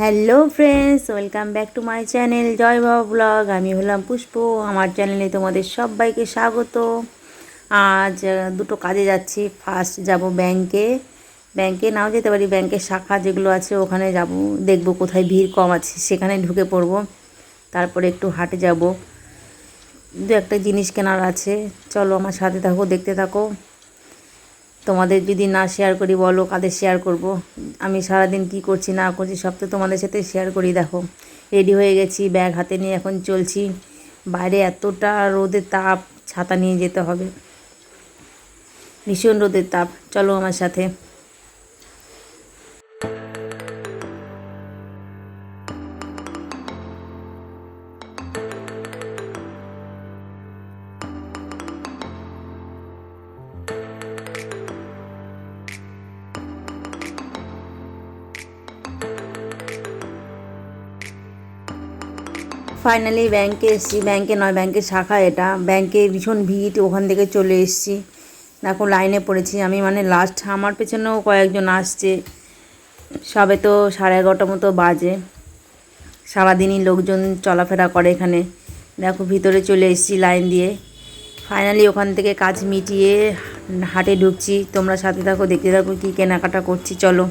Hello friends, welcome back to my channel Jai Baba vlog. আমি হলাম পুষ্প, আমার চ্যানেলে তোমাদের সবাইকে স্বাগত। আজ দুটো কাজে যাচ্ছি। ফার্স্ট যাব ব্যাংকে ব্যাংকে নাও যেতে পারি ব্যাংকের শাখা যেগুলো আছে ওখানে যাব। দেখব কোথায় ভিড় কম আছে, সেখানে ঢুকে পড়ব। তারপরে একটু হাটে যাব। দু একটা জিনিস কেনার আছে। চলো আমার সাথে থাকো, দেখতে থাকো। তোমাদের যদি না শেয়ার করি, বলো কাদের শেয়ার করব? আমি সারাদিন কি করছি, না করছি, সব তো তোমাদের সাথে শেয়ার করি, দেখো। রেডি হয়ে গেছি ব্যাগ হাতে নিয়ে এখন চলছি। বাইরে এতটা রোদের তাপ, ছাতা নিয়ে যেতে হবে। ভীষণ রোদের তাপ। চলো আমার সাথে। ফাইনালি ব্যাংকে এসেছি। ব্যাংকে নয় ব্যাংকের শাখা এটা। ব্যাংকে ভীষণ ভিড়, ওখান থেকে চলে এসেছি। দেখো লাইনে পড়েছি। আমি মানে লাস্ট আমার পেছনেও কয়েকজন আসছে। সবে তো সাড়ে এগারোটার মতো বাজে। সারাদিনই লোকজন চলাফেরা করে এখানে। দেখো, ভিতরে চলে এসেছি লাইন দিয়ে। ফাইনালি ওখান থেকে কাজ মিটিয়ে হাটে ঢুকছি। তোমরা সাথে থাকো, দেখতে থাকো কী কেনাকাটা করছি। চলো।